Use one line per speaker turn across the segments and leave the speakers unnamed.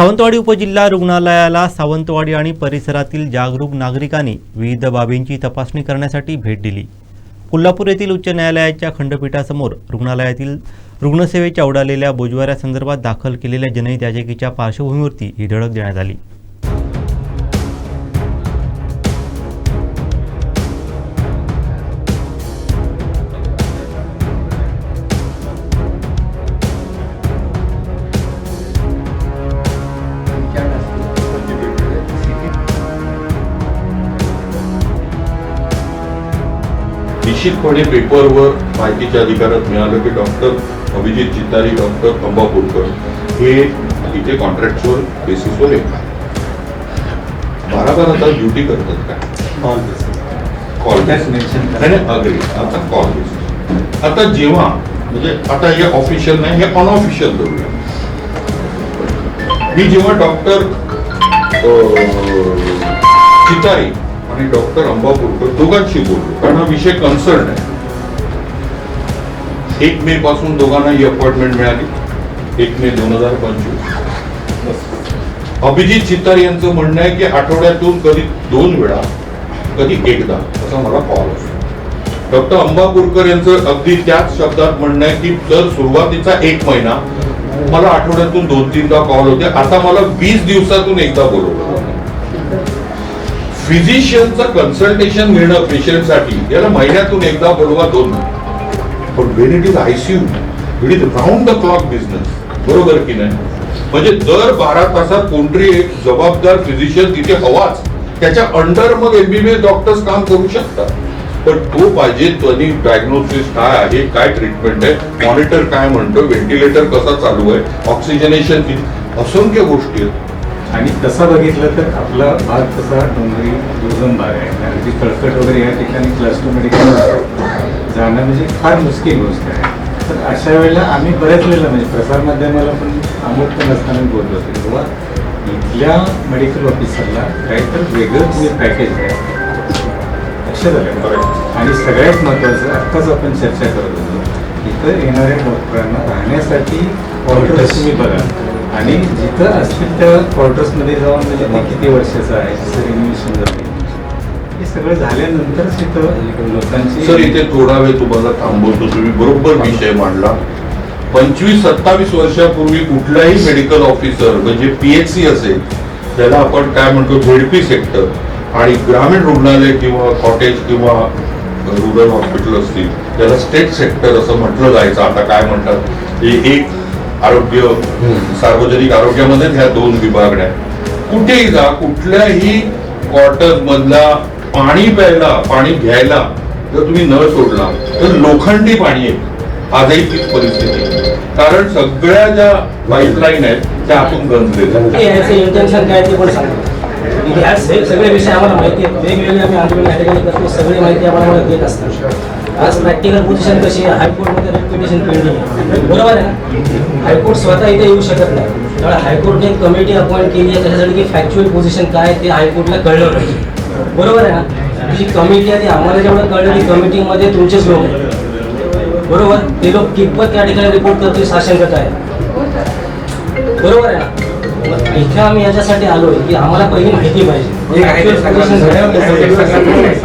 सावंतवाडी उपजिल्हा रुग्णालयाला सावंतवाडी आणि परिसरातील जागरूक नागरिकांनी विविध बाबींची तपासणी करण्यासाठी भेट दिली. कोल्हापूर येथील उच्च न्यायालयाच्या खंडपीठासमोर रुग्णालयातील रुग्णसेवेच्या उडालेल्या बोजवाऱ्यासंदर्भात दाखल केलेल्या जनहित याचिकेच्या पार्श्वभूमीवरती ही धडक देण्यात आली.
निश्चितपणे पेपरवर माहितीच्या अधिकारात मिळालं की डॉक्टर अभिजित चित्तारी डॉक्टर अंबापूरकर हे इथे कॉन्ट्रॅक्च्युअल बेसिसवर येतात बारा बारा तास ड्युटी करतात काय कॉल नाही अग्री आता कॉल बेसिस आता जेव्हा म्हणजे आता हे ऑफिशियल नाही हे अनऑफिशियल धरूया. मी जेव्हा डॉक्टर चितारी आणि डॉक्टर अंबापूरकर दोघांशी बोललो कारण हा विषय कन्सर्न आहे. एक मे पासून दोघांना ही अपॉइंटमेंट मिळाली. एक मे दोन हजार पंचवीस. अभिजित चित्तार यांचं म्हणणं आहे की आठवड्यातून कधी दोन वेळा कधी एकदा असा मला कॉल असतो. डॉक्टर अंबापूरकर यांचं अगदी त्याच शब्दात म्हणणं आहे की जर सुरुवातीचा एक महिना मला आठवड्यातून दोन तीनदा कॉल होते. आता मला वीस दिवसातून एकदा बोलवलं. फिजिशियनचं कन्सल्टेशन घेणं पेशंटसाठी याला महिन्यातून एकदा बोलवा दोन पण when it is ICU it is round the clock business बरोबर की नाही? म्हणजे दर बारा तासात कोणतरी एक जबाबदार फिजिशियन तिथे हवाच. त्याच्या अंडर मग एमबीबीएस डॉक्टर्स काम करू शकतात. पण तो पाहिजे त्यांनी डायग्नोसिस काय आहे काय ट्रीटमेंट आहे मॉनिटर काय म्हणतो व्हेंटिलेटर कसा चालू आहे ऑक्सिजनेशन असंख्य गोष्टी आहेत.
आणि तसं बघितलं तर आपला भाग तसा डोंगरी दुर्गम भाग आहे. कारण की कळकट वगैरे या ठिकाणी क्लस्टर मेडिकल जाणं म्हणजे फार मुश्किल गोष्ट आहे. तर अशा वेळेला आम्ही बऱ्याच वेळेला म्हणजे प्रसारमाध्यमाला पण अमुक पण असताना बोललो होतो की बाबा इथल्या मेडिकल ऑफिसरला काहीतरी वेगळंच तुम्ही पॅकेज आहे लक्षात आलं? बरं आणि सगळ्यात महत्त्वाचं आत्ताच आपण चर्चा करत होतो इथं येणाऱ्या डॉक्टरांना राहण्यासाठी क्वार्टर्स तुम्ही बघा. आणि जिथं असतील त्या क्वार्टर्समध्ये जाऊन म्हणजे ते किती वर्षाचं आहे जसं रिन्युएशन जाते हे सगळं झाल्यानंतरच इथं लोकांची
सर इथे थोडा वेळ तुम्हाला थांबवतो. तुम्ही बरोबर विषय मांडला. पंचवीस सत्तावीस वर्षापूर्वी कुठलाही मेडिकल ऑफिसर म्हणजे पीएचसी असेल त्याला आपण काय म्हणतो झेडपी सेक्टर आणि ग्रामीण रुग्णालय किंवा कॉटेज किंवा रुरल हॉस्पिटल असतील त्याला स्टेट सेक्टर असं म्हटलं जायचं. आता काय म्हणतात एक आरोग्य सार्वजनिक आरोग्यामध्येच ह्या दोन विभागण्या कुठेही जा कुठल्याही क्वार्टर मधला पाणी प्यायला पाणी घ्यायला जर तुम्ही नळ सोडला तर लोखंडी पाणी आहे आजही तीच परिस्थिती कारण सगळ्या ज्या पाईपलाईन आहेत त्या आतून गंजलेल्या
याचं ते पण सगळे विषय आम्हाला माहिती आहेत वेगवेगळे आम्ही आंदोलन सगळी माहिती आम्हाला देत असतात. आज प्रॅक्टिकल पोझिशन कशी आहे? हायकोर्टमध्ये रेप्युटेशन पेंडिंग आहे. बरोबर आहे हायकोर्ट स्वतः इथे येऊ शकत नाही. त्यामुळे हायकोर्टने एक कमिटी अपॉइंट केली आहे त्याच्यासाठी की फॅक्च्युअल पोझिशन काय आहे ते हायकोर्टला कळलं पाहिजे. बरोबर आहे ना? जी कमिटी आहे ती आम्हाला जेवढं कळलं की कमिटीमध्ये तुमचेच लोक आहेत. बरोबर? ते लोक कितपत त्या ठिकाणी रिपोर्ट करतील करत आहे. बरोबर आहे ना? इथे आम्ही याच्यासाठी आलोय की आम्हाला पहिली माहिती पाहिजे.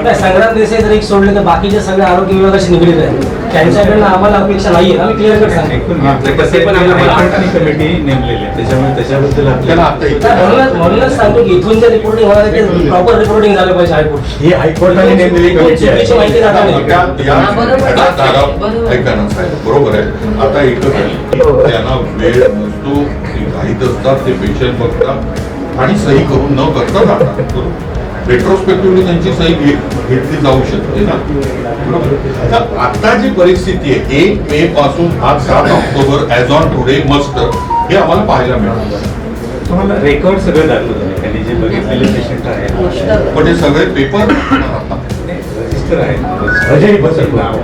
नाही, संग्राम देसाई जर एक सोडले तर बाकीचे सगळे आरोग्य विभागाशी निगडीत आहेत. त्यांच्याकडनं आम्हाला अपेक्षा नाहीये. आम्ही क्लिअर कट सांगतो.
आहे
म्हणूनच सांगतो की इथून जे रिपोर्टिंग होणार आहे ते प्रॉपर रिपोर्टिंग झालं पाहिजे हायकोर्ट
ही हायकोर्टाने नेमलेली कमिटी
चुकीची
आहे.
माहिती
बरोबर आहे. आता एकच आहे. त्यांना वेळ नसतो ते घाईत असतात ते पेशंट बघतात आणि सही करून न करता जातात. रेट्रोस्पेक्टिव्हली त्यांची सही घेतली जाऊ शकते ना. बरोबर. आता जी परिस्थिती आहे एक मे पासून आज सात October as on today must हे आम्हाला पाहायला मिळालं
तुम्हाला रेकॉर्ड सगळं. त्यांनी जे बघितलेले पेशंट आहेत.
पण हे सगळे पेपर
रजिस्टर आहे हजेरी पत्र नाव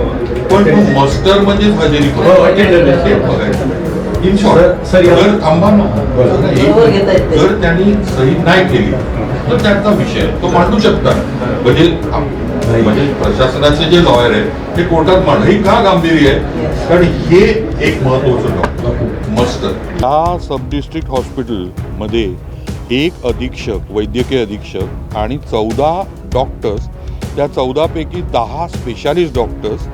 पण तो मस्टर म्हणजेच हजेरी
हो,
बघायचं इन शॉर्ट
सर-
थांबा. एक- जर त्यांनी सही नाही केली तर त्याचा विषय. तो मांडू शकतात. म्हणजे आप- म्हणजे प्रशासनाचे जे लॉयर आहेत ते कोर्टात मांड ही का गांभीर्य आहे कारण हे एक महत्वाचं डॉक्टर मस्त. या सब डिस्ट्रिक्ट हॉस्पिटलमध्ये एक अधीक्षक वैद्यकीय अधीक्षक आणि चौदा डॉक्टर्स त्या चौदापैकी दहा स्पेशालिस्ट डॉक्टर्स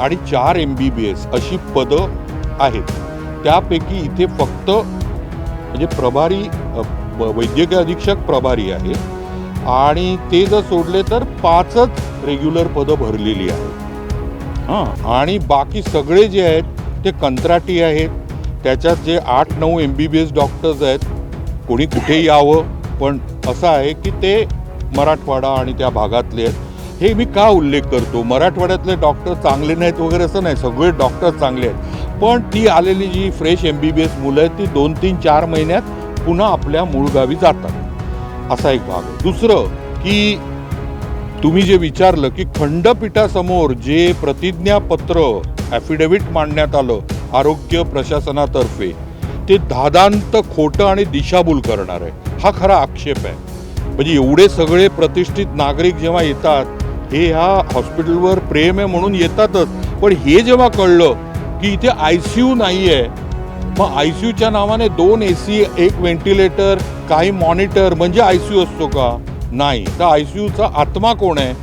आणि चार एम बी बी एस अशी पदं आहेत. त्यापैकी इथे फक्त म्हणजे प्रभारी वैद्यकीय अधीक्षक प्रभारी आहे. आणि ते जर सोडले तर पाचच रेग्युलर पदं भरलेली आहेत. हां. आणि बाकी सगळे जे आहेत ते कंत्राटी आहेत. त्याच्यात जे आठ नऊ M B B S doctors आहेत कोणी कुठे यावं पण असं आहे की ते मराठवाडा आणि त्या भागातले आहेत. हे मी का उल्लेख करतो? मराठवाड्यातले डॉक्टर चांगले नाहीत वगैरे असं नाही. सगळे डॉक्टर चांगले आहेत. पण ती आलेली जी fresh M B B S मुलं आहेत ती दोन तीन चार महिन्यात पुन्हा आपल्या मूळ गावी जातात. असा एक भाग. आहे दुसरं की तुम्ही जे विचारलं की खंडपीठासमोर जे प्रतिज्ञापत्र ॲफिडेव्हिट मांडण्यात आलं आरोग्य प्रशासनातर्फे ते दादांत खोटं आणि दिशाभूल करणार आहे. हा खरा आक्षेप आहे. म्हणजे एवढे सगळे प्रतिष्ठित नागरिक जेव्हा येतात हे ह्या हॉस्पिटलवर प्रेम आहे म्हणून येतातच. पण हे जेव्हा कळलं की इथे आय सी यू नाही आहे मग आय सी यूच्या नावाने दोन ए सी एक व्हेंटिलेटर काही मॉनिटर म्हणजे आय सी यू असतो का? नाही. तर आय सी यूचा आत्मा कोण आहे?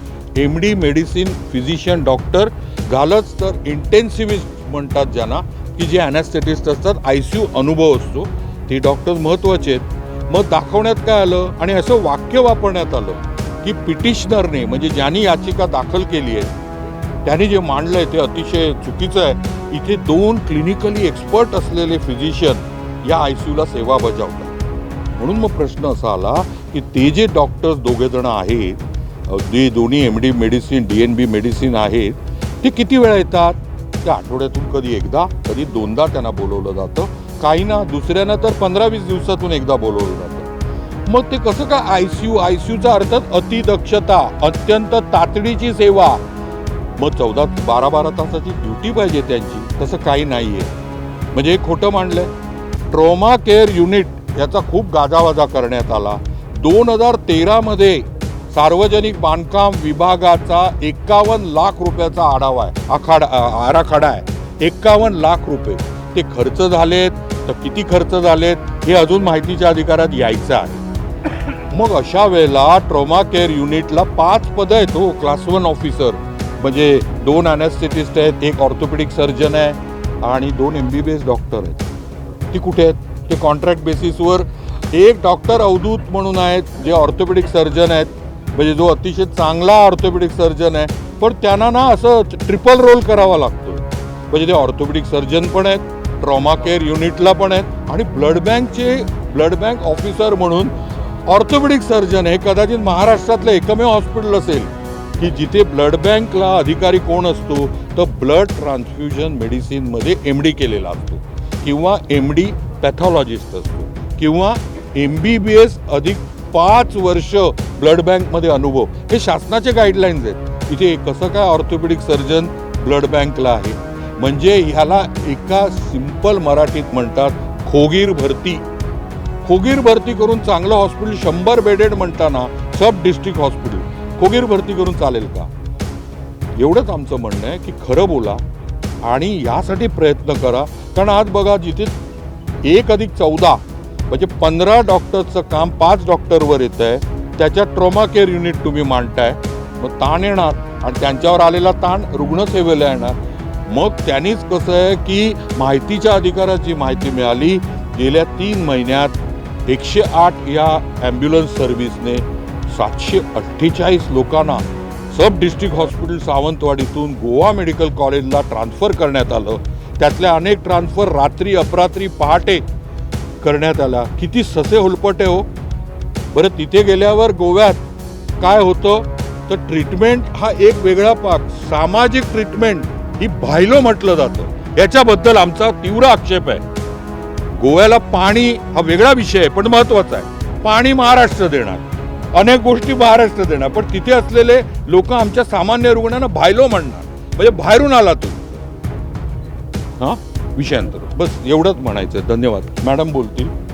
M D medicine physician doctor घालच तर इंटेन्सिव्हिस्ट म्हणतात ज्यांना की जे ॲनॅस्थेटिस्ट असतात आय सी यू अनुभव असतो. ते डॉक्टर्स महत्त्वाचे आहेत. मग दाखवण्यात काय आलं? आणि असं वाक्य वापरण्यात आलं की पिटिशनरने म्हणजे ज्यांनी याचिका दाखल केली आहे त्यांनी जे मांडलं आहे ते अतिशय चुकीचं आहे. इथे दोन क्लिनिकली एक्सपर्ट असलेले फिजिशियन या आय सी यूला सेवा बजावतात. म्हणून मग प्रश्न असा आला की ते जे डॉक्टर्स दोघे जण आहेत जे दोन्ही M D medicine D N B medicine आहेत ते किती वेळा येतात? त्या आठवड्यातून कधी एकदा कधी दोनदा त्यांना बोलवलं जातं. काही ना दुसऱ्यांना तर पंधरा वीस दिवसातून एकदा बोलवलं जातं. मग ते कसं काय I C U I C यूचा अर्थात अतिदक्षता अत्यंत तातडीची सेवा मग चौदा बारा बारा तासाची ड्युटी पाहिजे त्यांची. तसं काही नाही आहे म्हणजे हे खोटं आहे ट्रोमा केअर युनिट याचा खूप गाजावाजा करण्यात आला. दोन हजार तेरामध्ये सार्वजनिक बांधकाम विभागाचा एकावन्न लाख रुपयाचा आढावा आहे. आखाडा आराखडा आहे. एकावन्न लाख रुपये. ते खर्च झालेत. तर किती खर्च झालेत हे अजून माहितीच्या अधिकारात यायचं आहे. मग अशा वेळेला ट्रॉमा केअर युनिटला पाच पदं आहेत हो क्लास वन ऑफिसर. म्हणजे दोन अनॅस्थेटिस्ट आहेत एक ऑर्थोपेडिक सर्जन आहे आणि दोन M B B S doctor आहेत. ती कुठे आहेत? ते कॉन्ट्रॅक्ट बेसिसवर एक डॉक्टर अवधूत म्हणून आहेत जे ऑर्थोपेडिक सर्जन आहेत. म्हणजे जो अतिशय चांगला ऑर्थोपेडिक सर्जन आहे. पण त्यांना ना असं ट्रिपल रोल करावा लागतो म्हणजे ते ऑर्थोपेडिक सर्जन पण आहेत ट्रॉमा केअर युनिटला पण आहेत आणि ब्लड बँकचे ब्लड बँक ऑफिसर म्हणून ऑर्थोपेडिक सर्जन हे कदाचित महाराष्ट्रातलं एकमेव हॉस्पिटल असेल. की जिथे ब्लड बँकला अधिकारी कोण असतो तर ब्लड ट्रान्सफ्युजन मेडिसिनमध्ये एम डी केलेला असतो. किंवा एम डी पॅथॉलॉजिस्ट असतो. किंवा एम बी बी एस अधिक पाच वर्ष ब्लड बँकमध्ये अनुभव. हे शासनाचे गाईडलाईन्स आहेत. इथे कसं काय ऑर्थोपेडिक सर्जन ब्लड बँकला आहे? म्हणजे ह्याला एका सिंपल मराठीत म्हणतात खोगीर भरती. खोगीर भरती करून चांगलं हॉस्पिटल शंभर बेडेड म्हणताना सब डिस्ट्रिक्ट हॉस्पिटल खोगीर भरती करून चालेल का? एवढंच आमचं म्हणणं आहे की खरं बोला आणि यासाठी प्रयत्न करा. कारण आज बघा जिथे एक अधिक चौदा म्हणजे पंधरा डॉक्टर्सचं काम पाच डॉक्टरवर येतं आहे त्याच्यात ट्रॉमा केअर युनिट तुम्ही मांडताय. मग ताण येणार आणि त्यांच्यावर आलेला ताण रुग्णसेवेला येणार. मग त्यांनीच कसं आहे की माहितीच्या अधिकाराची माहिती मिळाली. गेल्या तीन महिन्यात एकशे आठ या ॲम्ब्युलन्स सर्व्हिसने सातशे अठ्ठेचाळीस लोकांना सब डिस्ट्रिक्ट हॉस्पिटल सावंतवाडीतून गोवा मेडिकल कॉलेजला ट्रान्स्फर करण्यात आलं. त्यातल्या अनेक ट्रान्सफर रात्री अपरात्री पहाटे करण्यात आला. किती ससे होलपटे हो. बरं तिथे गेल्यावर गोव्यात काय होतं? तर ट्रीटमेंट हा एक वेगळा पाक. सामाजिक ट्रीटमेंट ही भायलो म्हटलं जातं. याच्याबद्दल आमचा तीव्र आक्षेप आहे. गोव्याला पाणी हा वेगळा विषय आहे पण महत्त्वाचा आहे. पाणी महाराष्ट्र देणार. अनेक गोष्टी महाराष्ट्र देणार पण तिथे असलेले लोक आमच्या सामान्य रुग्णांना भायलो म्हणणार. म्हणजे बाहेरून आला तू. हा? विषयांतर. बस एवढंच म्हणायचं धन्यवाद. मॅडम बोलतील.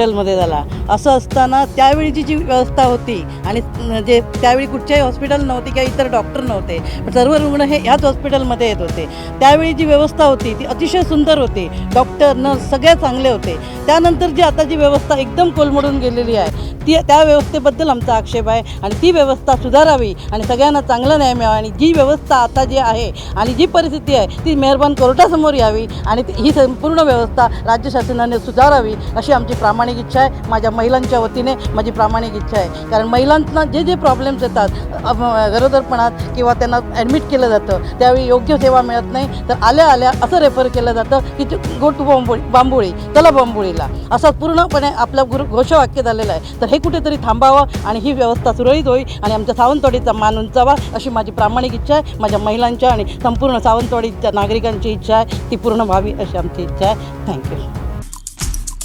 हॉस्पिटलमध्ये झाला. असं असताना त्यावेळीची जी व्यवस्था होती आणि जे त्यावेळी कुठच्याही हॉस्पिटल नव्हती किंवा इतर डॉक्टर नव्हते सर्व रुग्ण हे ह्याच हॉस्पिटलमध्ये येत होते. त्यावेळी जी व्यवस्था होती ती अतिशय सुंदर होती. डॉक्टर नर्स सगळे चांगले होते. त्यानंतर जी आता जी व्यवस्था एकदम कोलमडून गेलेली आहे ती त्या व्यवस्थेबद्दल आमचा आक्षेप आहे आणि ती व्यवस्था सुधारावी आणि सगळ्यांना चांगला न्याय मिळावा आणि जी व्यवस्था आता जी आहे आणि जी परिस्थिती आहे ती मेहरबान कोर्टासमोर यावी आणि ही संपूर्ण व्यवस्था राज्य शासनाने सुधारावी अशी आमची प्रामाणिक इच्छा आहे माझ्या महिलांच्या वतीने माझी प्रामाणिक इच्छा आहे. कारण महिलांना जे जे प्रॉब्लेम्स येतात गरोदरपणात किंवा त्यांना ॲडमिट केलं जातं त्यावेळी योग्य सेवा मिळत नाही तर आल्या आल्या असं रेफर केलं जातं की गो टू बांबोळी बांबोळी चला बांबोळीला. असा पूर्णपणे आपला गुरु घोषवाक्य झालेलं आहे. तर हे कुठेतरी थांबावं आणि ही व्यवस्था सुरळीत होईल आणि आमच्या सावंतवाडीचा मान उंचावा अशी माझी प्रामाणिक इच्छा आहे माझ्या महिलांच्या आणि संपूर्ण सावंतवाडीच्या नागरिकांची इच्छा आहे ती पूर्ण व्हावी अशी आमची इच्छा आहे. थँक्यू